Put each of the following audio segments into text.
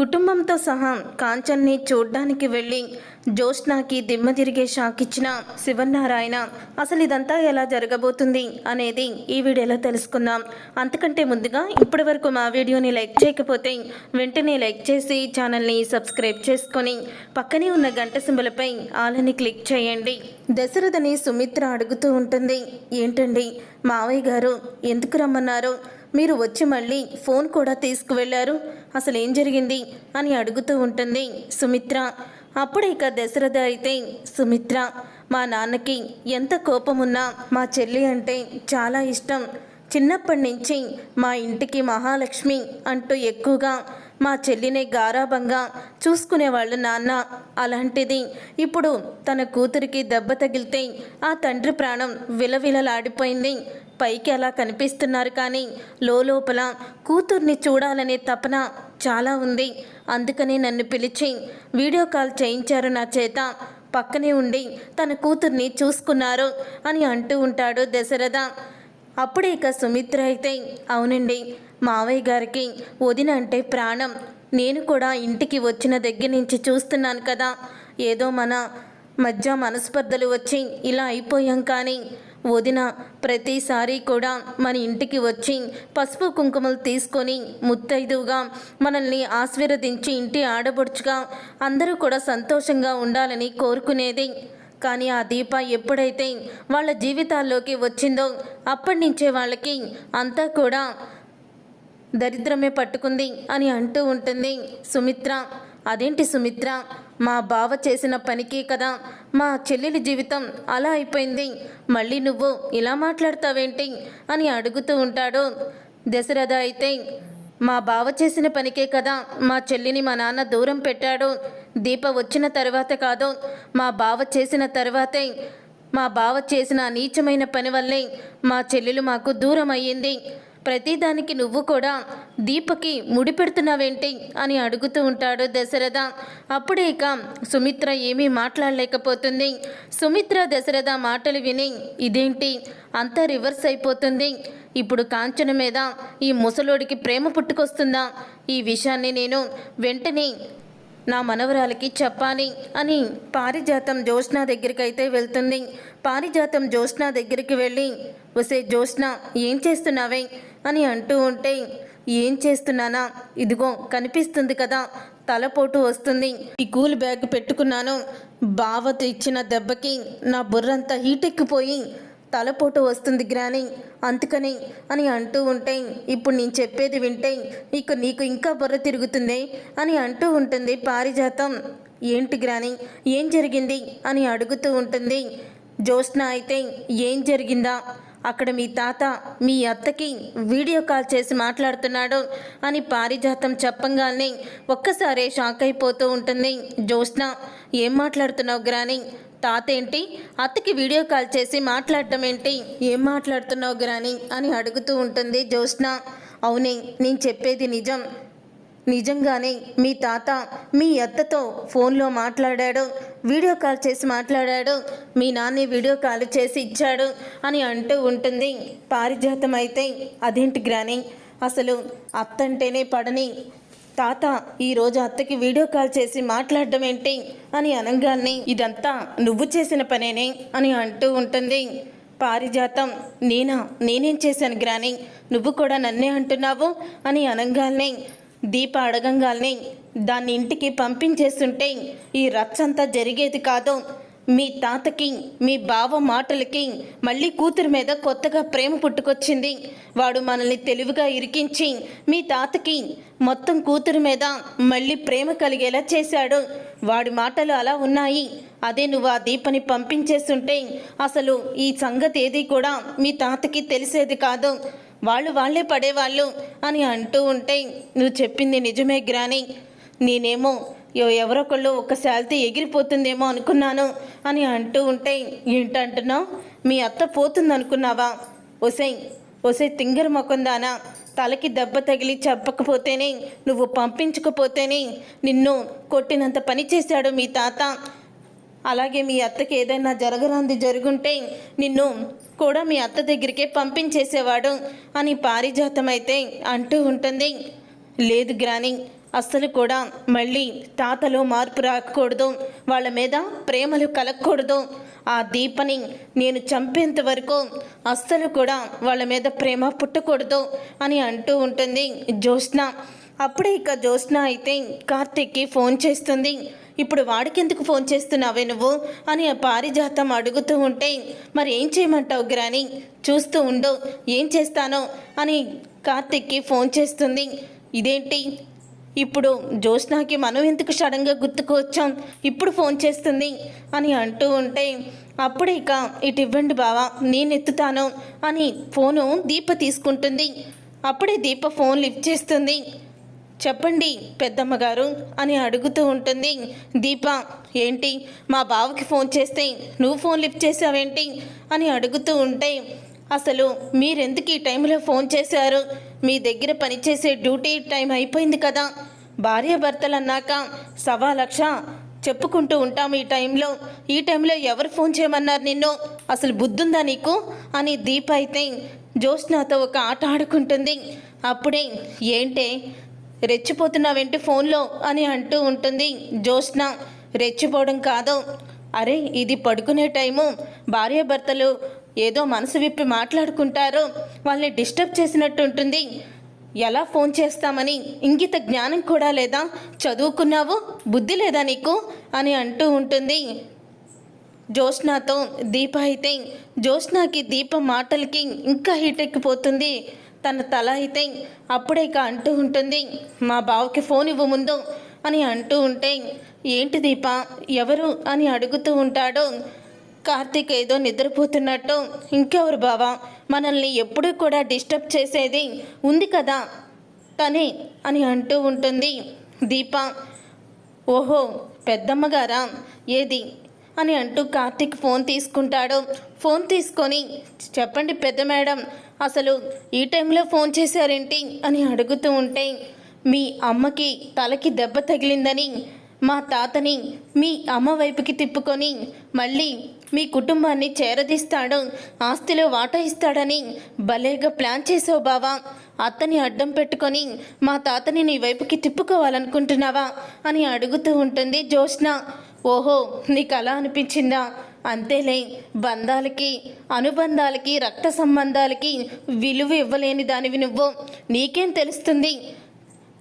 కుటుంబంతో సహా కాంచన్ని చూడ్డానికి వెళ్ళి జ్యోష్నాకి దిమ్మ తిరిగే షాక్ ఇచ్చిన శివనారాయణ అసలు ఇదంతా ఎలా జరగబోతుంది? అనేది ఈ వీడియోలో తెలుసుకుందాం. అంతకంటే ముందుగా ఇప్పటి వరకు మా వీడియోని లైక్ చేయకపోతే వెంటనే లైక్ చేసి ఛానల్ని సబ్స్క్రైబ్ చేసుకొని పక్కనే ఉన్న గంట సింబలపై ఆలని క్లిక్ చేయండి. దశరథని సుమిత్ర అడుగుతూ ఉంటుంది ఏంటండి? మావయ్య గారు ఎందుకు రమ్మన్నారు? మీరు వచ్చి మళ్ళీ ఫోన్ కూడా తీసుకువెళ్ళారు? అసలు ఏం జరిగింది? అని అడుగుతూ ఉంటుంది సుమిత్ర. అప్పుడు ఇక దశరథ అయితే సుమిత్ర మా నాన్నకి ఎంత కోపం ఉన్నా మా చెల్లి అంటే చాలా ఇష్టం. చిన్నప్పటి నుంచి మా ఇంటికి మహాలక్ష్మి అంటూ ఎక్కువగా మా చెల్లిని గారాభంగా చూసుకునేవాళ్ళు నాన్న. అలాంటిది ఇప్పుడు తన కూతురికి దెబ్బ తగిలితే ఆ తండ్రి ప్రాణం విలవిలలాడిపోయింది. పైకి అలా కనిపిస్తున్నారు కానీ లోపల కూతుర్ని చూడాలనే తపన చాలా ఉంది. అందుకని నన్ను పిలిచి వీడియో కాల్ చేయించారు నా చేత. పక్కనే ఉండి తన కూతుర్ని చూసుకున్నారు అని అంటూ ఉంటాడు దశరథ. అప్పుడే ఇక సుమిత్ర అయితే అవునండి మావయ్య గారికి వదిన అంటే ప్రాణం. నేను కూడా ఇంటికి వచ్చిన దగ్గర నుంచి చూస్తున్నాను కదా. ఏదో మన మధ్య మనస్పర్ధలు వచ్చి ఇలా అయిపోయాం కానీ వదిన ప్రతిసారి కూడా మన ఇంటికి వచ్చి పసుపు కుంకుమలు తీసుకొని ముత్తైదువుగా మనల్ని ఆశీర్వదించి ఇంటి ఆడబడుచుగా అందరూ కూడా సంతోషంగా ఉండాలని కోరుకునేది. కానీ ఆ దీప ఎప్పుడైతే వాళ్ళ జీవితాల్లోకి వచ్చిందో అప్పటి నుంచే వాళ్ళకి అంతా కూడా దరిద్రమే పట్టుకుంది అని అంటూ ఉంటుంది సుమిత్ర. అదేంటి సుమిత్ర? మా బావ చేసిన పనికి కదా మా చెల్లెలి జీవితం అలా అయిపోయింది. మళ్ళీ నువ్వు ఇలా మాట్లాడతావేంటి అని అడుగుతూ ఉంటాడు. దశరథ అయితే మా బావ చేసిన పనికే కదా మా చెల్లిని మా నాన్న దూరం పెట్టాడు. దీప వచ్చిన తర్వాత కాదు మా బావ చేసిన తర్వాతే మా బావ చేసిన నీచమైన పని వల్లే మా చెల్లెలు మాకు దూరం అయ్యింది. ప్రతిదానికి నువ్వు కూడా దీపకి ముడి పెడుతున్నావేంటి అని అడుగుతూ ఉంటాడు దశరథ. అప్పుడే ఇక సుమిత్ర ఏమీ మాట్లాడలేకపోతుంది. సుమిత్ర దశరథ మాటలు విని ఇదేంటి? అంతా రివర్స్ అయిపోతుంది. ఇప్పుడు కాంచన మీద ఈ ముసలోడికి ప్రేమ పుట్టుకొస్తుందా? ఈ విషయాన్ని నేను వెంటనే నా మనవరాలకి చెప్పాలి అని పారిజాతం జ్యోత్స్న దగ్గరికైతే వెళ్తుంది. పారిజాతం జ్యోత్స్న దగ్గరికి వెళ్ళి వసే జ్యోత్స్న ఏం చేస్తున్నావే? అని అంటూ ఉంటే ఏం చేస్తున్నానా? ఇదిగో కనిపిస్తుంది కదా తలపోటు వస్తుంది. ఈ కూల్ బ్యాగ్ పెట్టుకున్నాను. బావ ఇచ్చిన దెబ్బకి నా బుర్రంతా హీటెక్కిపోయి తలపోటు వస్తుంది గ్రాని. అందుకని అని అంటూ ఉంటే ఇప్పుడు నేను చెప్పేది వింటే ఇక నీకు ఇంకా బుర్ర తిరుగుతుంది? అని అంటూ ఉంటుంది పారిజాతం. ఏంటి గ్రాని ఏం జరిగింది? అని అడుగుతూ ఉంటుంది. జ్యోత్స్న అయితే ఏం జరిగిందా? అక్కడ మీ తాత మీ అత్తకి వీడియో కాల్ చేసి మాట్లాడుతున్నాడు అని పారిజాతం చెప్పంగానే ఒక్కసారే షాక్ అయిపోతూ ఉంటుంది. జ్యోత్స్న ఏం మాట్లాడుతున్నావు గ్రాని? తాత ఏంటి అత్తకి వీడియో కాల్ చేసి మాట్లాడటం ఏంటి? ఏం మాట్లాడుతున్నావు గ్రాని? అని అడుగుతూ ఉంటుంది జ్యోత్స్న. అవునే నేను చెప్పేది నిజం. నిజంగానే మీ తాత మీ అత్తతో ఫోన్లో మాట్లాడాడు. వీడియో కాల్ చేసి మాట్లాడాడు. మీ నాన్న వీడియో కాల్ చేసి ఇచ్చాడు అని అంటూ ఉంటుంది. పారిజాతం అయితే అదేంటి గ్రాని? అసలు అత్తంటేనే పడని తాత ఈరోజు అత్తకి వీడియో కాల్ చేసి మాట్లాడడం ఏంటి? అని అనగానే ఇదంతా నువ్వు చేసిన పనేనే అని అంటూ ఉంటుంది. పారిజాతం నేనా? నేనేం చేశాను గ్రాని? నువ్వు కూడా నన్నే అంటున్నావు? అని అనగానే దీప అడగంగానే దాన్ని ఇంటికి పంపించేస్తుంటే ఈ రచ్చంతా జరిగేది కాదు. మీ తాతకి మీ బావ మాటలకి మళ్ళీ కూతురు మీద కొత్తగా ప్రేమ పుట్టుకొచ్చింది. వాడు మనల్ని తెలివిగా ఇరికించి మీ తాతకి మొత్తం కూతురు మీద మళ్ళీ ప్రేమ కలిగేలా చేశాడు. వాడి మాటలు అలా ఉన్నాయి. అదే నువ్వు ఆ దీపని పంపించేస్తుంటే అసలు ఈ సంగతి ఏది కూడా మీ తాతకి తెలిసేది కాదు. వాళ్ళు వాళ్ళే పడేవాళ్ళు అని అంటూ ఉంటే నువ్వు చెప్పింది నిజమే గ్రాని. నేనేమో ఎవరొకళ్ళు ఒక శాలితే ఎగిరిపోతుందేమో అనుకున్నాను అని అంటూ ఉంటే ఏంటంటున్నావు? మీ అత్త పోతుంది అనుకున్నావా ఒసై ఒసై తింగర మొకందానా తలకి దెబ్బ తగిలి చెప్పకపోతేనే నువ్వు పంపించకపోతేనే నిన్ను కొట్టినంత పని చేశాడు మీ తాత. అలాగే మీ అత్తకి ఏదైనా జరగరాంది జరుగుంటే నిన్ను కూడా మీ అత్త దగ్గరికే పంపించేసేవాడు అని పారిజాతం అయితే అంటూ ఉంటుంది. లేదు గ్రాని అస్సలు కూడా మళ్ళీ తాతలో మార్పు రాకూడదు. వాళ్ళ మీద ప్రేమలు కలగకూడదు. ఆ దీపని నేను చంపేంత వరకు అస్సలు కూడా వాళ్ళ మీద ప్రేమ పుట్టకూడదు అని అంటూ ఉంటుంది జ్యోత్స్న. అప్పుడే ఇక జ్యోత్స్న అయితే కార్తిక్కి ఫోన్ చేస్తుంది. ఇప్పుడు వాడికెందుకు ఫోన్ చేస్తున్నావే నువ్వు? అని ఆ పారిజాతం అడుగుతూ ఉంటే మరి ఏం చేయమంటావు గ్రాని చూస్తూ ఉండు. ఏం చేస్తానో? అని కార్తిక్కి ఫోన్ చేస్తుంది. ఇదేంటి? ఇప్పుడు జ్యోత్స్నాకి మనం ఎందుకు సడన్గా గుర్తుకు వచ్చాం? ఇప్పుడు ఫోన్ చేస్తుంది అని అంటూ ఉంటే అప్పుడే ఇక ఇటు ఇవ్వండి బావా నేను ఎత్తుతాను అని ఫోను దీప తీసుకుంటుంది. అప్పుడే దీప ఫోన్ లిఫ్ట్ చేస్తుంది. చెప్పండి పెద్దమ్మ గారు అని అడుగుతూ ఉంటుంది. దీప ఏంటి? మా బావకి ఫోన్ చేస్తే నువ్వు ఫోన్ లిఫ్ట్ చేసావేంటి? అని అడుగుతూ ఉంటే అసలు మీరెందుకు ఈ టైంలో ఫోన్ చేశారు? మీ దగ్గర పనిచేసే డ్యూటీ టైం అయిపోయింది కదా. భార్యాభర్తలు అన్నాక సవా లక్ష చెప్పుకుంటూ ఉంటాం ఈ టైంలో. ఈ టైంలో ఎవరు ఫోన్ చేయమన్నారు నిన్ను? అసలు బుద్ధుందా నీకు? అని దీప అయితే జ్యోత్స్నాతో ఒక ఆట ఆడుకుంటుంది. అప్పుడే ఏంటే రెచ్చిపోతున్నావేంటి ఫోన్లో? అని అంటూ ఉంటుంది జ్యోత్స్న. రెచ్చిపోవడం కాదు. అరే ఇది పడుకునే టైము. భార్యాభర్తలు ఏదో మనసు విప్పి మాట్లాడుకుంటారు వాళ్ళని డిస్టర్బ్ చేసినట్టు ఉంటుంది. ఎలా ఫోన్ చేస్తామని ఇంగిత జ్ఞానం కూడా లేదా? చదువుకున్నావు? బుద్ధి లేదా నీకు? అని అంటూ ఉంటుంది. జ్యోత్స్నాతో దీప అయితే జ్యోత్స్నాకి దీప మాటలకి ఇంకా హీట్ ఎక్కిపోతుంది. తన తల అయితే అప్పుడే ఇక అంటూ ఉంటుంది. మా బావకి ఫోన్ ఇవ్వు ముందు అని అంటూ ఉంటే ఏంటి దీప? ఎవరు? అని అడుగుతూ ఉంటాడు. కార్తీక్ ఏదో నిద్రపోతున్నట్టు ఇంకెవరు బావా? మనల్ని ఎప్పుడూ కూడా డిస్టర్బ్ చేసేది ఉంది కదా? తనే అని అంటూ ఉంటుంది. దీప ఓహో పెద్దమ్మగారా? ఏది? అని అంటూ కార్తీక్ ఫోన్ తీసుకుంటాడు. ఫోన్ తీసుకొని చెప్పండి పెద్ద మేడం అసలు ఈ టైంలో ఫోన్ చేశారేంటి? అని అడుగుతూ ఉంటే మీ అమ్మకి తలకి దెబ్బ తగిలిందని మా తాతని మీ అమ్మ వైపుకి తిప్పుకొని మళ్ళీ మీ కుటుంబాన్ని చేరదీస్తాడు ఆస్తిలో వాటా ఇస్తాడని భలేగా ప్లాన్ చేసావు బావా. అత్తని అడ్డం పెట్టుకొని మా తాతని నీ వైపుకి తిప్పుకోవాలనుకుంటున్నావా? అని అడుగుతూ ఉంటుంది జోష్న ఓహో నీకు అలా అనిపించిందా? అంతేలే బంధాలకి అనుబంధాలకి రక్త సంబంధాలకి విలువ ఇవ్వలేని దానివి నువ్వు. నీకేం తెలుస్తుంది?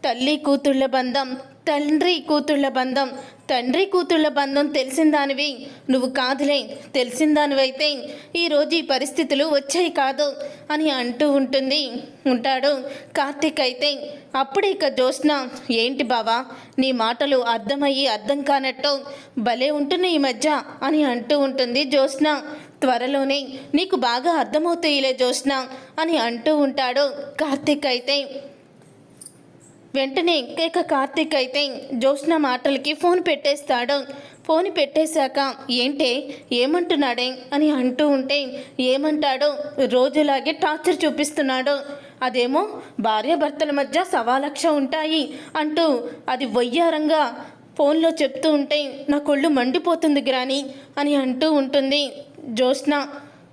తల్లి కూతుళ్ళ బంధం తండ్రి కూతుళ్ళ బంధం. తండ్రి కూతుళ్ళ బంధం తెలిసిన దానివి. నువ్వు కాదులే తెలిసిన దానివైతే ఈరోజు ఈ పరిస్థితులు వచ్చాయి కాదు అని అంటూ ఉంటుంది. ఉంటాడు కార్తీక్ అయితే. అప్పుడే ఇక జ్యోత్స్న ఏంటి బావా నీ మాటలు అర్థమయ్యి అర్థం కానట్టు భలే ఉంటున్నాయి ఈ మధ్య అని అంటూ ఉంటుంది జ్యోత్స్న. త్వరలోనే నీకు బాగా అర్థమవుతాయిలే జ్యోత్స్న అని అంటూ ఉంటాడు కార్తీక్ అయితే. వెంటనే కేక కార్తీక్ అయితే జ్యోత్స్న మాటలకి ఫోన్ పెట్టేస్తాడు. ఫోన్ పెట్టేశాక ఏంటే ఏమంటున్నాడే? అని అంటూ ఉంటే ఏమంటాడో? రోజులాగే టార్చర్ చూపిస్తున్నాడు. అదేమో భార్యాభర్తల మధ్య సవాలక్ష ఉంటాయి అంటూ అది వయ్యారంగా ఫోన్లో చెప్తూ ఉంటే నా కొళ్ళు మండిపోతుంది గ్రాని అని అంటూ ఉంటుంది జ్యోత్స్న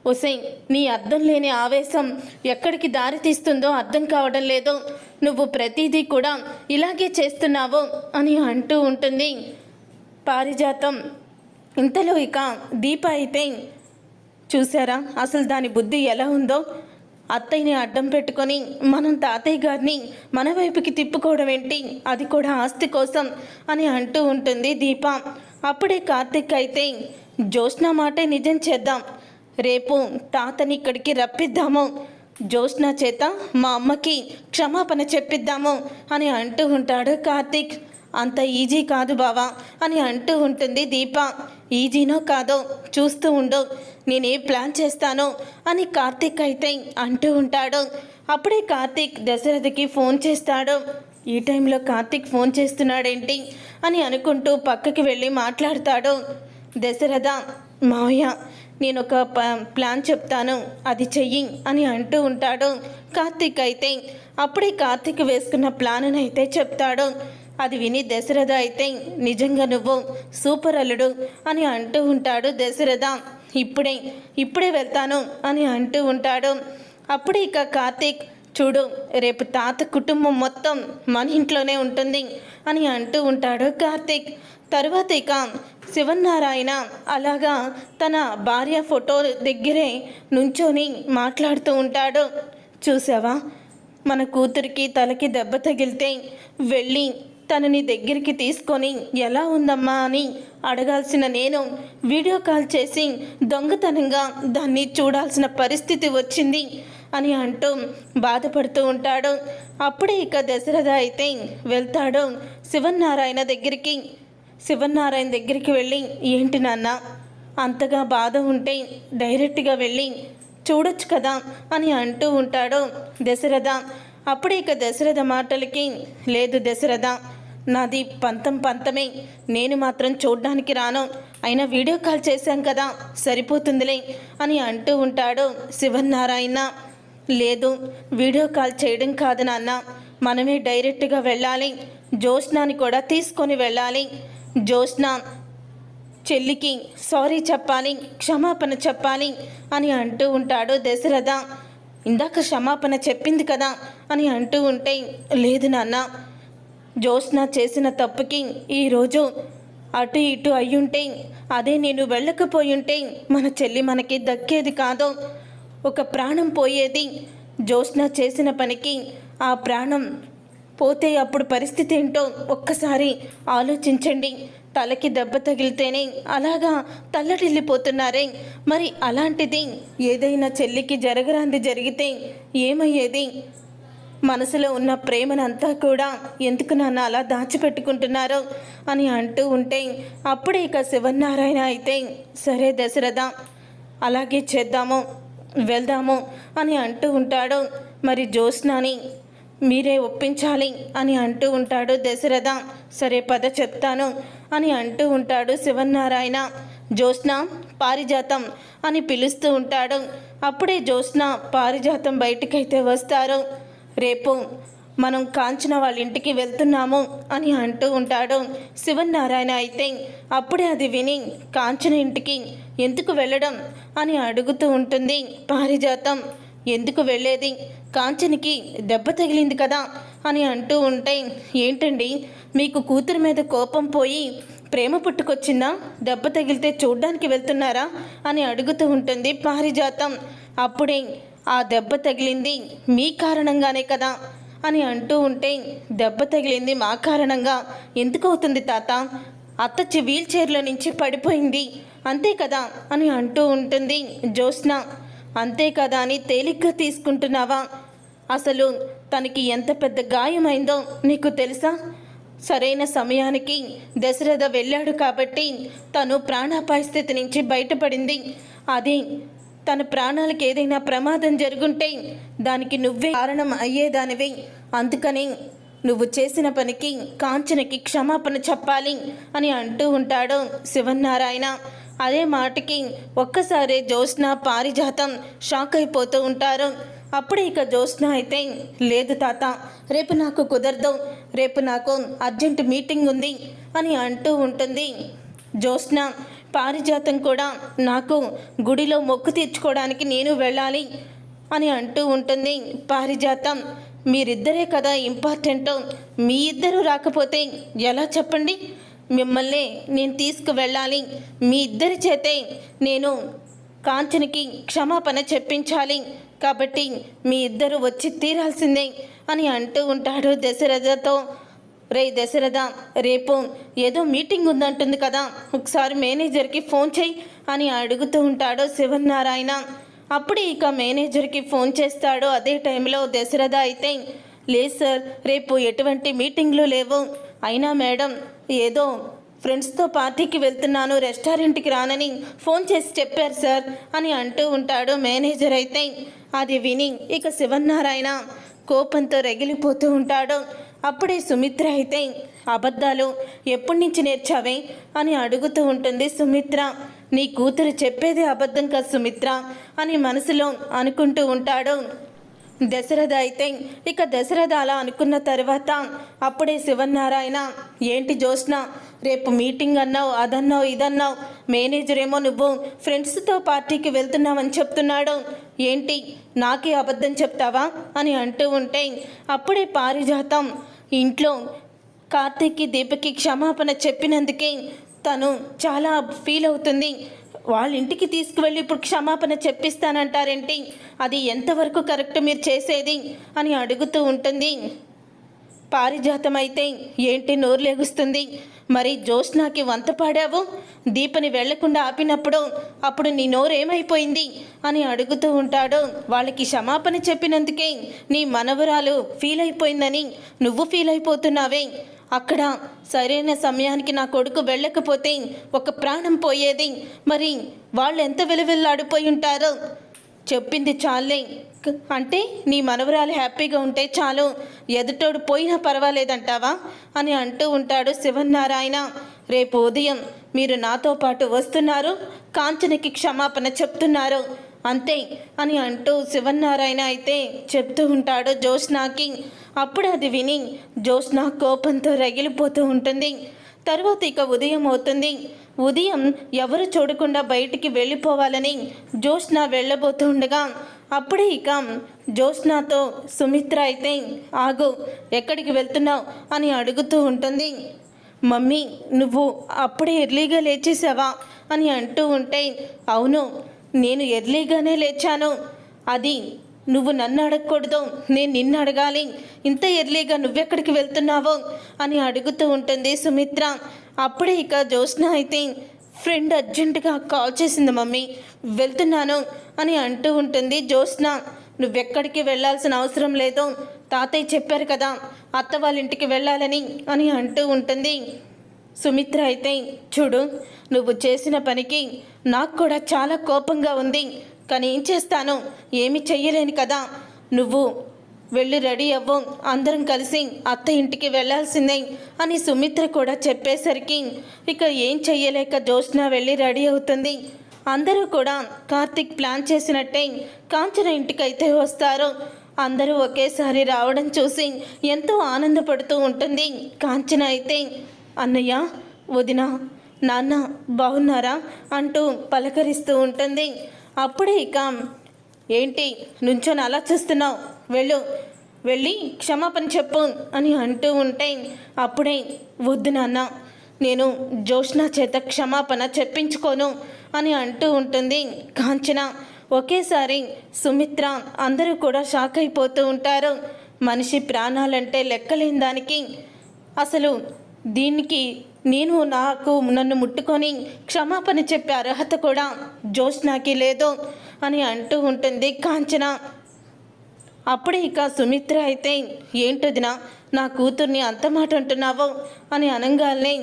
ఒసై నీ అర్థం లేని ఆవేశం ఎక్కడికి దారి తీస్తుందో అర్థం కావడం లేదు. నువ్వు ప్రతిదీ కూడా ఇలాగే చేస్తున్నావు అని అంటూ ఉంటుంది. పారిజాతం. ఇంతలో ఇక దీప అయితే చూసారా అసలు దాని బుద్ధి ఎలా ఉందో? అత్తయ్యని అడ్డం పెట్టుకొని మనం తాతయ్య గారిని మన వైపుకి తిప్పుకోవడం ఏంటి? అది కూడా ఆస్తి కోసం అని అంటూ ఉంటుంది దీప. అప్పుడే కార్తిక్ అయితే జ్యోత్స్న మాటే నిజం చేద్దాం. రేపు తాతని ఇక్కడికి రప్పిద్దాము. జ్యోత్స్న చేత మా అమ్మకి క్షమాపణ చెప్పిద్దాము అని అంటూ ఉంటాడు కార్తీక్. అంత ఈజీ కాదు బావా అని అంటూ ఉంటుంది దీప. ఈజీనో కాదో చూస్తూ ఉండు నేనే ప్లాన్ చేస్తాను అని కార్తీక్ అయితే అంటూ ఉంటాడు. అప్పుడే కార్తీక్ దశరథకి ఫోన్ చేస్తాడు. ఈ టైంలో కార్తీక్ ఫోన్ చేస్తున్నాడేంటి అని అనుకుంటూ పక్కకి వెళ్ళి మాట్లాడతాడు. దశరథ మావయ్య నేను ఒక ప- ప్లాన్ చెప్తాను. అది చెయ్యి అని అంటూ ఉంటాడు. కార్తీక్ అయితే అప్పుడే కార్తీక్ వేసుకున్న ప్లాన్ అయితే చెప్తాడు. అది విని దశరథ అయితే నిజంగా నువ్వు సూపర్ అల్లుడు అని అంటూ ఉంటాడు దశరథ. ఇప్పుడే ఇప్పుడే వెళ్తాను అని అంటూ ఉంటాడు. అప్పుడే ఇక కార్తీక్ చూడు రేపు తాత కుటుంబం మొత్తం మన ఇంట్లోనే ఉంటుంది అని అంటూ ఉంటాడు కార్తీక్. తర్వాత ఇక శివన్నారాయణ అలాగా తన భార్య ఫోటో దగ్గరే నుంచొని మాట్లాడుతూ ఉంటాడు. చూసావా మన కూతురికి తలకి దెబ్బ తగిలితే వెళ్ళి తనని దగ్గరికి తీసుకొని ఎలా ఉందమ్మా అని అడగాల్సిన నేను వీడియో కాల్ చేసి దొంగతనంగా దాన్ని చూడాల్సిన పరిస్థితి వచ్చింది అని అంటూ బాధపడుతూ ఉంటాడు. అప్పుడే ఇక దశరథ అయితే వెళ్తాడు శివన్నారాయణ దగ్గరికి. శివనారాయణ దగ్గరికి వెళ్ళి ఏంటి నాన్న అంతగా బాధ ఉంటే డైరెక్ట్గా వెళ్ళి చూడొచ్చు కదా అని అంటూ ఉంటాడు దశరథ. అప్పుడే ఇక దశరథ మాటలకి లేదు దశరథ నాది పంతం పంతమే నేను మాత్రం చూడ్డానికి రాను. అయినా వీడియో కాల్ చేశాం కదా సరిపోతుందిలే అని అంటూ ఉంటాడు శివనారాయణ. లేదు వీడియో కాల్ చేయడం కాదు నాన్న మనమే డైరెక్ట్గా వెళ్ళాలి జ్యోత్స్నాని కూడా తీసుకొని వెళ్ళాలి. జ్యోత్స్న చెల్లికి సారీ చెప్పాలి క్షమాపణ చెప్పాలి అని అంటూ ఉంటాడు దశరథ. ఇందాక క్షమాపణ చెప్పింది కదా అని అంటూ ఉంటే లేదు నాన్న జ్యోత్స్న చేసిన తప్పుకి ఈరోజు అటు ఇటు అయ్యుంటే అదే నేను వెళ్ళకపోయుంటే మన చెల్లి మనకి దక్కేది కాదు. ఒక ప్రాణం పోయేది జ్యోత్స్న చేసిన పనికి ఆ ప్రాణం పోతే అప్పుడు పరిస్థితి ఏంటో ఒక్కసారి ఆలోచించండి. తలకి దెబ్బ తగిలితేనే అలాగా తల్లడిల్లిపోతున్నారే. మరి అలాంటిది ఏదైనా చెల్లికి జరగరాంది జరిగితే ఏమయ్యేది? మనసులో ఉన్న ప్రేమనంతా కూడా ఎందుకు నన్ను అలా దాచిపెట్టుకుంటున్నారో అని అంటూ ఉంటే అప్పుడే ఇక శివనారాయణ అయితే సరే దశరథ అలాగే చేద్దాము వెళ్దాము అని అంటూ ఉంటాడు. మరి జ్యోత్స్నాని మీరే ఒప్పించాలి అని అంటూ ఉంటాడు దశరథ. సరే పద చెప్తాను అని అంటూ ఉంటాడు శివనారాయణ జ్యోత్స్న పారిజాతం అని పిలుస్తూ ఉంటాడు. అప్పుడే జ్యోత్స్న పారిజాతం బయటికైతే వస్తారు. రేపు మనం కాంచన వాళ్ళ ఇంటికి వెళ్తున్నాము అని అంటూ ఉంటాడు శివనారాయణ అయితే. అప్పుడే అది విని కాంచన ఇంటికి ఎందుకు వెళ్ళడం అని అడుగుతూ ఉంటుంది. పారిజాతం ఎందుకు వెళ్ళేది? కాంచనికి దెబ్బ తగిలింది కదా అని అంటూ ఉంటే ఏంటండి? మీకు కూతురు మీద కోపం పోయి ప్రేమ పుట్టుకొచ్చిందా? దెబ్బ తగిలితే చూడ్డానికి వెళ్తున్నారా? అని అడుగుతూ ఉంటుంది పారిజాతం. అప్పుడే ఆ దెబ్బ తగిలింది మీ కారణంగానే కదా అని అంటూ ఉంటే దెబ్బ తగిలింది మా కారణంగా. ఎందుకు అవుతుంది తాత? అత్తచ్చి వీల్ చైర్లో నుంచి పడిపోయింది. అంతే కదా అని అంటూ ఉంటుంది జ్యోత్స్న. అంతే కదా అని తేలిగ్గా తీసుకుంటున్నావా? అసలు తనకి ఎంత పెద్ద గాయమైందో నీకు తెలుసా? సరైన సమయానికి దశరథ వెళ్ళాడు కాబట్టి తను ప్రాణాపాయ స్థితి నుంచి బయటపడింది. అది తన ప్రాణాలకు ఏదైనా ప్రమాదం జరుగుంటే దానికి నువ్వే కారణం అయ్యేదానివి. అందుకని నువ్వు చేసిన పనికి కాంచనకి క్షమాపణ చెప్పాలి అని అంటూ ఉంటాడు శివనారాయణ అదే మాటకి ఒక్కసారి జ్యోత్స్న పారిజాతం షాక్ అయిపోతూ ఉంటారు. అప్పుడు ఇక జ్యోత్స్న అయితే లేదు తాత రేపు నాకు కుదరదు రేపు నాకు అర్జెంట్ మీటింగ్ ఉంది అని అంటూ ఉంటుంది. జ్యోత్స్న పారిజాతం కూడా నాకు గుడిలో మొక్కు తీర్చుకోవడానికి నేను వెళ్ళాలి అని అంటూ ఉంటుంది. పారిజాతం మీరిద్దరే కదా ఇంపార్టెంట్ మీ ఇద్దరు రాకపోతే ఎలా చెప్పండి? మిమ్మల్ని నేను తీసుకువెళ్ళాలి. మీ ఇద్దరి చేతే నేను కాంచనికి క్షమాపణ చెప్పించాలి. కాబట్టి మీ ఇద్దరు వచ్చి తీరాల్సిందే అని అంటూ ఉంటాడు దశరథతో. రే దశరథ రేపు ఏదో మీటింగ్ ఉందంటుంది కదా. ఒకసారి మేనేజర్కి ఫోన్ చేయి అని అడుగుతూ ఉంటాడు శివనారాయణ అప్పుడు ఇక మేనేజర్కి ఫోన్ చేస్తాడు. అదే టైంలో దశరథ అయితే లేదు సార్ రేపు ఎటువంటి మీటింగ్లు లేవు. అయినా మేడం ఏదో ఫ్రెండ్స్తో పార్టీకి వెళ్తున్నాను రెస్టారెంట్కి రానని ఫోన్ చేసి చెప్పారు సార్ అని అంటూ ఉంటాడు మేనేజర్ అయితే. అది విని ఇక శివనారాయణ కోపంతో రగిలిపోతూ ఉంటాడు. అప్పుడే సుమిత్ర అయితే అబద్ధాలు ఎప్పటి నుంచి నేర్చావే? అని అడుగుతూ ఉంటుంది సుమిత్ర. నీ కూతురు చెప్పేది అబద్ధం కాదు సుమిత్ర అని మనసులో అనుకుంటూ ఉంటాడు. దశరథ అయితే ఇక దశరథ అలా అనుకున్న తర్వాత అప్పుడే శివనారాయణ ఏంటి జోష్న రేపు మీటింగ్ అన్నావు అదన్నావు ఇదన్నావు మేనేజర్ ఏమో నువ్వు ఫ్రెండ్స్తో పార్టీకి వెళ్తున్నావని చెప్తున్నాడు. ఏంటి నాకే అబద్ధం చెప్తావా? అని అంటూ ఉంటే అప్పుడే పారిజాతం ఇంట్లో కార్తీక్కి దీపకి క్షమాపణ చెప్పినందుకే తను చాలా ఫీల్ అవుతుంది. వాళ్ళ ఇంటికి తీసుకువెళ్ళి ఇప్పుడు క్షమాపణ చెప్పిస్తానంటారేంటి? అది ఎంతవరకు కరెక్ట్ మీరు చేసేది? అని అడుగుతూ ఉంటుంది. పారిజాతం అయితే ఏంటి నోరు లేగుస్తుంది? మరి జోష్నాకి వంత పాడావు? దీపని వెళ్ళకుండా ఆపినప్పుడు అప్పుడు నీ నోరేమైపోయింది? అని అడుగుతూ ఉంటాడు. వాళ్ళకి క్షమాపణ చెప్పినందుకే నీ మనవరాలు ఫీల్ అయిపోయిందని నువ్వు ఫీల్ అయిపోతున్నావే అక్కడ సరైన సమయానికి నా కొడుకు వెళ్ళకపోతే ఒక ప్రాణం పోయేది. మరి వాళ్ళు ఎంత విలువిల్లాడిపోయి ఉంటారో? చెప్పింది చాలే. అంటే నీ మనవరాలు హ్యాపీగా ఉంటే చాలు. ఎదుటోడు పోయినా పర్వాలేదంటావా? అని అంటూ ఉంటాడు శివనారాయణ రేపు ఉదయం మీరు నాతో పాటు వస్తున్నారు. కాంచనకి క్షమాపణ చెప్తున్నారు. అంతే అని అంటూ శివనారాయణ అయితే చెప్తూ ఉంటాడు జోష్నాకి అప్పుడు అది విని జోష్నా కోపంతో రగిలిపోతూ ఉంటుంది. తర్వాత ఇక ఉదయం అవుతుంది. ఉదయం ఎవరు చూడకుండా బయటికి వెళ్ళిపోవాలని జోష్న వెళ్ళబోతూ ఉండగా అప్పుడే ఇక జోష్నాతో సుమిత్ర అయితే ఆగు ఎక్కడికి వెళ్తున్నావు? అని అడుగుతూ ఉంటుంది. మమ్మీ నువ్వు అప్పుడే ఎర్లీగా లేచేసావా అని అంటూ ఉంటే అవును నేను ఎర్లీగానే లేచాను. అది నువ్వు నన్ను అడగకూడదు. నేను నిన్ను అడగాలి. ఇంత ఎర్లీగా నువ్వెక్కడికి వెళ్తున్నావో? అని అడుగుతూ ఉంటుంది సుమిత్ర. అప్పుడే ఇక జ్యోత్స్న అయితే ఫ్రెండ్ అర్జెంటుగా కాల్ చేసింది మమ్మీ. వెళ్తున్నాను అని అంటూ ఉంటుంది జ్యోత్స్న. నువ్వెక్కడికి వెళ్ళాల్సిన అవసరం లేదు. తాతయ్య చెప్పారు కదా అత్త వాళ్ళ ఇంటికి వెళ్ళాలని అని అంటూ ఉంటుంది. సుమిత్ర అయితే చూడు నువ్వు చేసిన పనికి నాకు కూడా చాలా కోపంగా ఉంది. కానీ ఏం చేస్తాను? ఏమి చెయ్యలేను కదా. నువ్వు వెళ్ళి రెడీ అవ్వు. అందరం కలిసి అత్త ఇంటికి వెళ్ళాల్సిందే అని సుమిత్ర కూడా చెప్పేసరికి ఇక ఏం చెయ్యలేక జ్యోత్స్న వెళ్ళి రెడీ అవుతుంది. అందరూ కూడా కార్తిక్ ప్లాన్ చేసినట్టే కాంచన ఇంటికైతే వస్తారు. అందరూ ఒకేసారి రావడం చూసి ఎంతో ఆనందపడుతూ ఉంటుంది కాంచన అయితే. అన్నయ్య వదిన నాన్న బాగున్నారా? అంటూ పలకరిస్తూ ఉంటుంది. అప్పుడే ఇక ఏంటి నుంచొని అలా చూస్తున్నావు? వెళ్ళు వెళ్ళి క్షమాపణ చెప్పు అని అంటూ ఉంటే అప్పుడే వద్దు నాన్న నేను జోష్నా చేత క్షమాపణ చెప్పించుకోను అని అంటూ ఉంటుంది. కాంచన ఒకేసారి సుమిత్ర అందరూ కూడా షాక్ అయిపోతూ ఉంటారు. మనిషి ప్రాణాలంటే లెక్కలేని దానికి అసలు దీనికి నేను నాకు నన్ను ముట్టుకొని క్షమాపణ చెప్పే అర్హత కూడా జోష్నాకి లేదు అని అంటూ ఉంటుంది కాంచన. అప్పుడే ఇక సుమిత్ర అయితే ఏంటదినా నా కూతుర్ని అంత మాట అంటున్నావో? అని అనగానే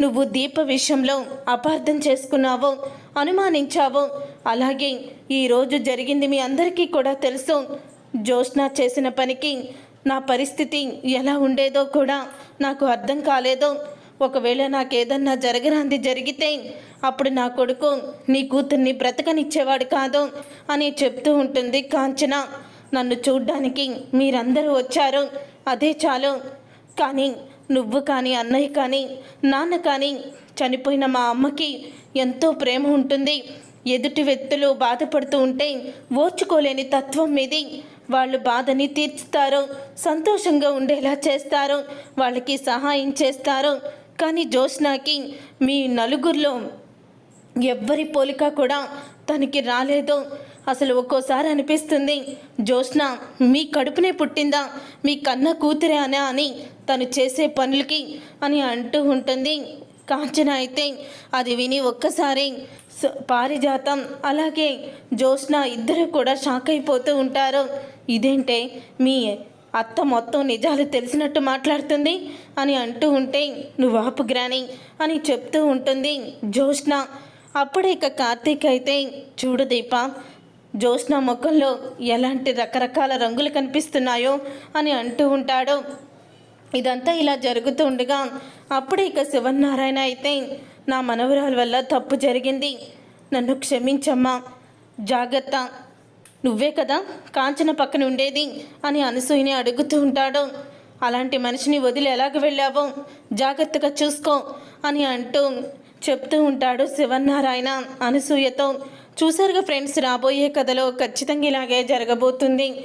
నువ్వు దీప విషయంలో అపార్థం చేసుకున్నావో అనుమానించావు. అలాగే ఈరోజు జరిగింది మీ అందరికీ కూడా తెలుసు. జ్యోత్స్న చేసిన పనికి నా పరిస్థితి ఎలా ఉండేదో కూడా నాకు అర్థం కాలేదో. ఒకవేళ నాకేదన్నా జరగరాంది జరిగితే అప్పుడు నా కొడుకు నీ కూతుర్ని బ్రతకనిచ్చేవాడు కాదు అని చెప్తూ ఉంటుంది కాంచన. నన్ను చూడ్డానికి మీరందరూ వచ్చారు. అదే చాలు. కానీ నువ్వు కానీ అన్నయ్య కానీ నాన్న కానీ చనిపోయిన మా అమ్మకి ఎంతో ప్రేమ ఉంటుంది. ఎదుటి వ్యక్తులు బాధపడుతూ ఉంటే ఓర్చుకోలేని తత్వం మీది. వాళ్ళు బాధని తీర్చుతారు సంతోషంగా ఉండేలా చేస్తారు వాళ్ళకి సహాయం చేస్తారు. కానీ జోష్నాకి మీ నలుగురిలో ఎవ్వరి పోలిక కూడా తనకి రాలేదు. అసలు ఒక్కోసారి అనిపిస్తుంది జోష్న మీ కడుపునే పుట్టిందా మీ కన్న కూతురే అనే అని తను చేసే పనులకి అని అంటూ ఉంటుంది. కాంచన అయితే అది విని ఒక్కసారి పారిజాతం. అలాగే జోష్న ఇద్దరు కూడా షాక్ అయిపోతూ ఉంటారు. ఇదేంటే మీ అత్త మొత్తం నిజాలు తెలిసినట్టు మాట్లాడుతుంది అని అంటూ ఉంటే నువ్వు ఆపు గ్రాని అని చెప్తూ ఉంటుంది జోష్న అప్పుడే ఇక కార్తీక్ అయితే చూడు దీప జోష్న ముఖంలో ఎలాంటి రకరకాల రంగులు కనిపిస్తున్నాయో అని అంటూ ఉంటాడు. ఇదంతా ఇలా జరుగుతూ ఉండగా అప్పుడే ఇక శివనారాయణ అయితే నా మనవరాల వల్ల తప్పు జరిగింది. నన్ను క్షమించమ్మా. జాగ్రత్త. నువ్వే కదా కాంచన పక్కన ఉండేది అని అనసూయని అడుగుతూ ఉంటాడు. అలాంటి మనిషిని వదిలి ఎలాగ వెళ్ళావో? జాగ్రత్తగా చూసుకో అని అంటూ చెప్తూ ఉంటాడు శివనారాయణ అనసూయతో. చూసారుగా ఫ్రెండ్స్ రాబోయే కథలో ఖచ్చితంగా ఇలాగే జరగబోతుంది.